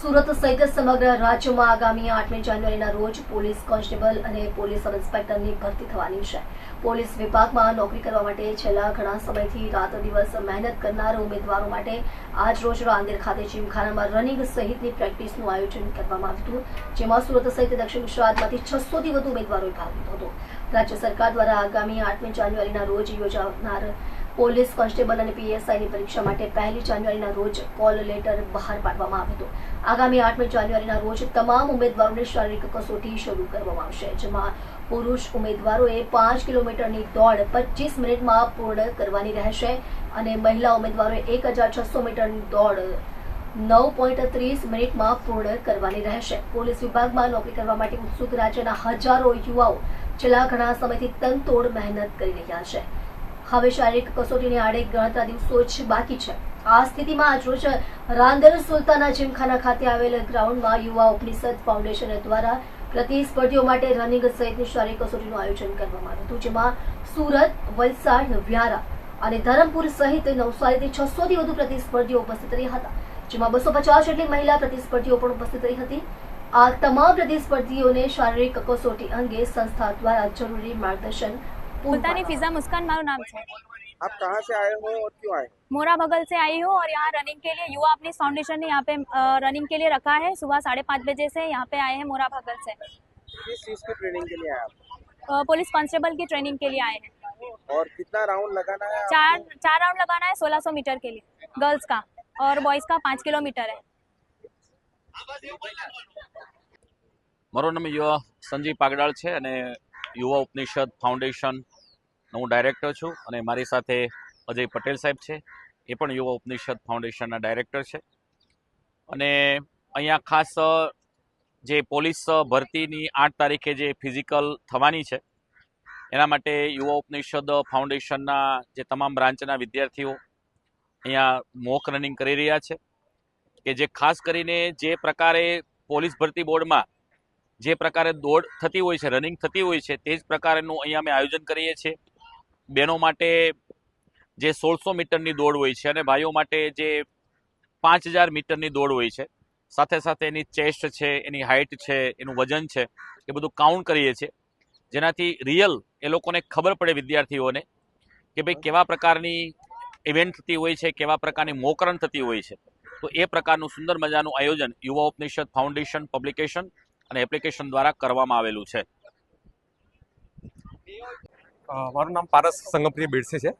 સુરત સહિત સમગ્ર રાજ્યમાં આગામી આઠમી જાન્યુઆરીના રોજ પોલીસ કોન્સ્ટેબલ અને પોલીસ સબ ઇન્સ્પેક્ટરની ભરતી થવાની છે. પોલીસ વિભાગમાં નોકરી કરવા માટે છેલ્લા ઘણા સમયથી રાત દિવસ મહેનત કરનાર ઉમેદવારો માટે આજ રોજ રાંદેર ખાતે જીમખાનામાં રનિંગ સહિતની પ્રેક્ટિસનું આયોજન કરવામાં આવ્યું હતું, જેમાં સુરત સહિત દક્ષિણ ગુજરાતમાંથી છસોથી વધુ ઉમેદવારોએ ભાગ લીધો હતો. રાજ્ય સરકાર દ્વારા આગામી આઠમી જાન્યુઆરીના રોજ યોજાનાર પોલીસ કોન્સ્ટેબલ અને પીએસઆઈની પરીક્ષા માટે પહેલી જાન્યુઆરીના રોજ કોલ લેટર બહાર પાડવામાં આવ્યો હતો. આગામી આઠમી જાન્યુઆરીના રોજ તમામ ઉમેદવારોને શારીરિક કસોટી શરૂ કરવામાં આવશે, જેમાં પુરુષ ઉમેદવારોએ પાંચ કિલોમીટરની દોડ પચીસ મિનિટમાં પૂર્ણ કરવાની રહેશે અને મહિલા ઉમેદવારોએ એક હજાર છસો મીટરની દોડ નવ પોઈન્ટ ત્રીસ મિનિટમાં પૂર્ણ કરવાની રહેશે. પોલીસ વિભાગમાં નોકરી કરવા માટે ઉત્સુક રાજ્યના હજારો યુવાઓ છેલ્લા ઘણા સમયથી તનતોડ મહેનત કરી રહ્યા છે. હવે શારીરિક કસોટીની આડે ગણતરા દિવસો જ બાકી છે. આ સ્થિતિમાં આજરોજ રાંદર સુલતાના જીમખાના ખાતે આવેલ ગ્રાઉન્ડમાં યુવા ઉપનિષદ ફાઉન્ડેશન દ્વારા પ્રતિસ્પર્ધીઓ માટે રનિંગ સહિતની શારીરિક કસોટીનું આયોજન કરવામાં આવ્યું હતું, જેમાં સુરત, વલસાડ, વ્યારા અને ધરમપુર સહિત નવસારીથી છસોથી વધુ પ્રતિસ્પર્ધીઓ ઉપસ્થિત રહ્યા હતા, જેમાં બસો પચાસ જેટલી મહિલા પ્રતિસ્પર્ધીઓ પણ ઉપસ્થિત રહી હતી. આ તમામ પ્રતિસ્પર્ધીઓને શારીરિક કસોટી અંગે સંસ્થા દ્વારા જરૂરી માર્ગદર્શન मुल्तानी પાડવામાં फिजा मुस्कान मारू नाम से आप कहाँ से आए हो और क्यों आए मोरा बगल से आई हूँ और यहाँ रनिंग के लिए युवा अपनी फाउंडेशन ने यहाँ पे अ, रनिंग के लिए रखा है सुबह साढ़े पाँच बजे से यहाँ पे आए हैं मोरा बगल से किस चीज़ की ट्रेनिंग के लिए आए आप अ, पुलिस कांस्टेबल की ट्रेनिंग के लिए आए हैं और कितना राउंड लगाना है चार चार राउंड लगाना है सोलह सौ मीटर के लिए गर्ल्स का और बॉयज़ का पाँच किलोमीटर है મારું નામ યુવા સંજીવ પાગડાળ છે અને યુવા ઉપનિષદ ફાઉન્ડેશનનો હું ડાયરેક્ટર છું અને મારી સાથે અજય પટેલ સાહેબ છે. એ પણ યુવા ઉપનિષદ ફાઉન્ડેશનના ડાયરેક્ટર છે. અને અહીંયા ખાસ જે પોલીસ ભરતીની આઠ તારીખે જે ફિઝિકલ થવાની છે, એના માટે યુવા ઉપનિષદ ફાઉન્ડેશનના જે તમામ બ્રાન્ચના વિદ્યાર્થીઓ અહીંયા મોક રનિંગ કરી રહ્યા છે કે જે ખાસ કરીને જે પ્રકારે પોલીસ ભરતી બોર્ડમાં જે પ્રકારે દોડ થતી હોય છે રનિંગ થતી હોય છે, તે જ પ્રકારનું અહીંયા અમે આયોજન કરીએ છીએ. બહેનો માટે જે સોળસો મીટરની દોડ હોય છે અને ભાઈઓ માટે જે પાંચ હજાર મીટરની દોડ હોય છે. સાથે સાથે એની ચેસ્ટ છે, એની હાઇટ છે, એનું વજન છે, એ બધું કાઉન્ટ કરીએ છીએ. જેનાથી રિયલ એ લોકોને ખબર પડે વિદ્યાર્થીઓને કે ભાઈ કેવા પ્રકારની ઇવેન્ટ થતી હોય છે, કેવા પ્રકારની મોકરણ થતી હોય છે. તો એ પ્રકારનું સુંદર મજાનું આયોજન યુવા ઉપનિષદ ફાઉન્ડેશન પબ્લિકેશન અને એપ્લિકેશન દ્વારા કરવામાં આવેલું છે. મારું નામ પારસ સંગમપ્રિય બેડસે છે.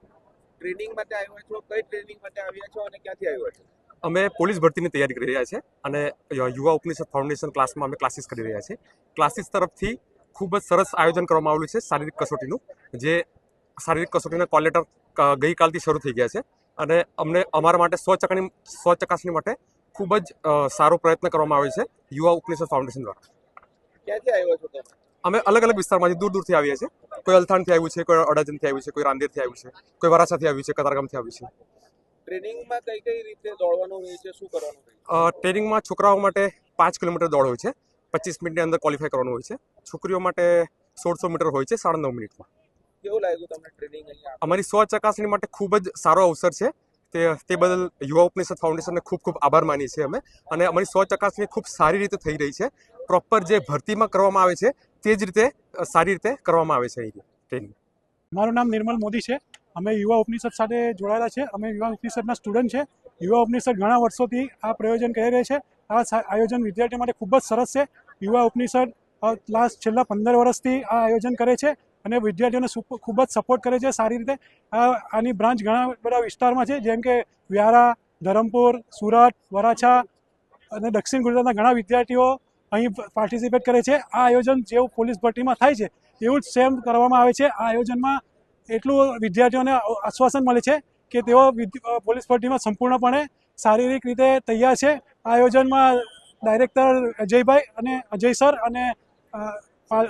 ટ્રેનિંગ માટે આવ્યા છો? કઈ ટ્રેનિંગ માટે આવ્યા છો અને ક્યાંથી આવ્યા છો? અમે પોલીસ ભરતીની તૈયારી કરી રહ્યા છીએ અને યુવા ઉપનિષદ ફાઉન્ડેશન ક્લાસમાં અમે ક્લાસીસ કરી રહ્યા છીએ. ક્લાસીસ તરફથી ખૂબ જ સરસ આયોજન કરવામાં આવેલું છે શારીરિક કસોટીનું જે શારીરિક કસોટીના કોલેટર ગઈકાલથી શરૂ થઈ ગયા છે અને અમને અમારા માટે સ્વ ચકાસણી માટે ખૂબ જ સારો પ્રયત્ન કરવામાં આવે છે યુવા ઉપનિષદ ફાઉન્ડેશન દ્વારા. ક્યાંથી આવ્યો છો તમે? અમે અલગ અલગ વિસ્તારમાંથી દૂર દૂરથી આવીએ છીએ. કોઈ અલથાણથી આવ્યું છે કોઈ અડાજણથી આવ્યું છે કોઈ રાંદેરથી આવ્યું છે કોઈ વરાછાથી આવ્યું છે કતારગામથી આવ્યું છે. ટ્રેનિંગમાં કઈ કઈ રીતે દોડવાનું હોય છે શું કરવાનું હોય ટ્રેનિંગમાં છોકરાઓ માટે પાંચ કિલોમીટર દોડ હોય છે પચીસ મિનિટની અંદર ક્વોલિફાય કરવાનું હોય છે. છોકરીઓ માટે સોળસો મીટર હોય છે સાડા નવ મિનિટમાં. કેવું લાગ્યું તમને ટ્રેનિંગ અમારી સ્વ ચકાસણી માટે ખૂબ જ સારો અવસર છે. તે તે બદલ યુવા ઉપનિષદ ફાઉન્ડેશનને ખૂબ ખૂબ આભાર માનીએ છીએ અમે. અને અમારી સો ચકાસણી ખૂબ સારી રીતે થઈ રહી છે. પ્રોપર જે ભરતીમાં કરવામાં આવે છે, તે જ રીતે સારી રીતે કરવામાં આવે છે અહીં ટ્રેનિંગ મારું નામ નિર્મલ મોદી છે. અમે યુવા ઉપનિષદ સાથે જોડાયેલા છે. અમે યુવા ઉપનિષદના સ્ટુડન્ટ છે. યુવા ઉપનિષદ ઘણા વર્ષોથી આ પ્રયોજન કરી રહ્યા છે. આ આયોજન વિદ્યાર્થીઓ માટે ખૂબ જ સરસ છે. યુવા ઉપનિષદ લાસ્ટ છેલ્લા પંદર વર્ષથી આ આયોજન કરે છે. અને વિદ્યાર્થીઓને ખૂબ જ સપોર્ટ કરે છે સારી રીતે. આની બ્રાન્ચ ઘણા બધા વિસ્તારમાં છે, જેમ કે વ્યારા, ધરમપુર, સુરત, વરાછા અને દક્ષિણ ગુજરાતના ઘણા વિદ્યાર્થીઓ અહીં પાર્ટિસિપેટ કરે છે. આ આયોજન જેવું પોલીસ ભરતીમાં થાય છે, એવું જ સેમ કરવામાં આવે છે. આ આયોજનમાં એટલું વિદ્યાર્થીઓને આશ્વાસન મળે છે કે તેઓ પોલીસ ભરતીમાં સંપૂર્ણપણે શારીરિક રીતે તૈયાર છે. આ આયોજનમાં ડાયરેક્ટર અજયભાઈ અને અજય સર અને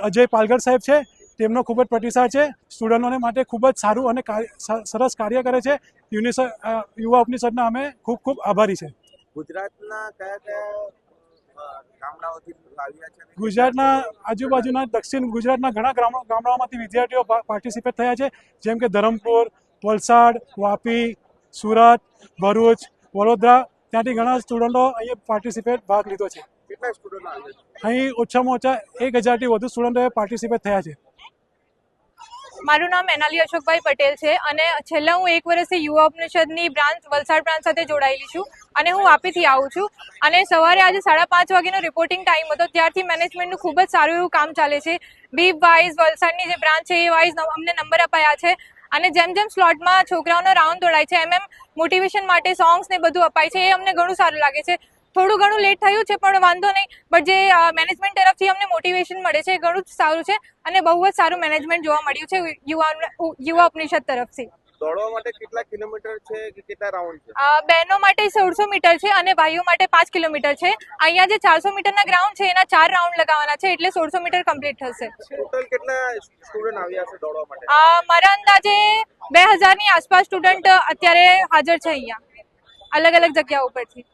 અજય પાલગર સાહેબ છે. તેમનો ખૂબ જ પ્રતિસાદ છે. સ્ટુડન્ટોને માટે ખૂબ જ સારું અને સરસ કાર્ય કરે છે. યુનિસ યુવા ઉપનિષદના અમે ખૂબ ખૂબ આભારી છે. ગુજરાતના કયા કયા ગુજરાતના આજુબાજુના દક્ષિણ ગુજરાતના ઘણા ગામડાઓમાંથી વિદ્યાર્થીઓ પાર્ટિસિપેટ થયા છે. જેમ કે ધરમપુર વલસાડ વાપી સુરત ભરૂચ વડોદરા. ત્યાંથી ઘણા સ્ટુડન્ટો અહીંયા પાર્ટિસિપેટ ભાગ લીધો છે. અહીં ઓછામાં ઓછા એક હજારથી વધુ સ્ટુડન્ટોએ પાર્ટિસિપેટ થયા છે. મારું નામ એનાલી અશોકભાઈ પટેલ છે અને છેલ્લા હું એક વર્ષથી યુવા ઉપનિષદની બ્રાન્ચ, વલસાડ બ્રાન્ચ સાથે જોડાયેલી છું અને હું વાપીથી આવું છું. અને સવારે આજે સાડા પાંચ વાગ્યાનો રિપોર્ટિંગ ટાઈમ હતો, ત્યારથી મેનેજમેન્ટનું ખૂબ જ સારું એવું કામ ચાલે છે. બીપ વાઇઝ વલસાડની જે બ્રાન્ચ છે, એ વાઇઝ અમને નંબર અપાયા છે. અને જેમ જેમ સ્લોટમાં છોકરાઓનો રાઉન્ડ દોડાય છે, એમ એમ મોટિવેશન માટે સોંગ્સ ને બધું અપાય છે, એ અમને ઘણું સારું લાગે છે. થોડું ઘણું લેટ થયું છે પણ વાંધો નહીં. બટ જે મેનેજમેન્ટ તરફથી અમને મોટિવેશન મળે છે ઘણું જ સારું છે અને બહુ જ સારું મેનેજમેન્ટ જોવા મળ્યું છે યુવા યુવા ઉપનિષદ તરફથી. દોડવા માટે કેટલા કિલોમીટર છે કે કેટલા રાઉન્ડ છે? બહેનો માટે સોળસો મીટર છે અને ભાઈઓ માટે પાંચ કિલોમીટર છે. અહીંયા જે ચારસો મીટરના ગ્રાઉન્ડ છે એના ચાર રાઉન્ડ લગાવવાના છે એટલે સોળસો મીટર કમ્પ્લીટ થશે. ટોટલ કેટલા સ્ટુડન્ટ આવ્યા છે દોડવા માટે? મારા અંદાજે બે હજારની આસપાસ સ્ટુડન્ટ અત્યારે હાજર છે અહીંયા. અલગ અલગ જગ્યાઓ ઉપરથી.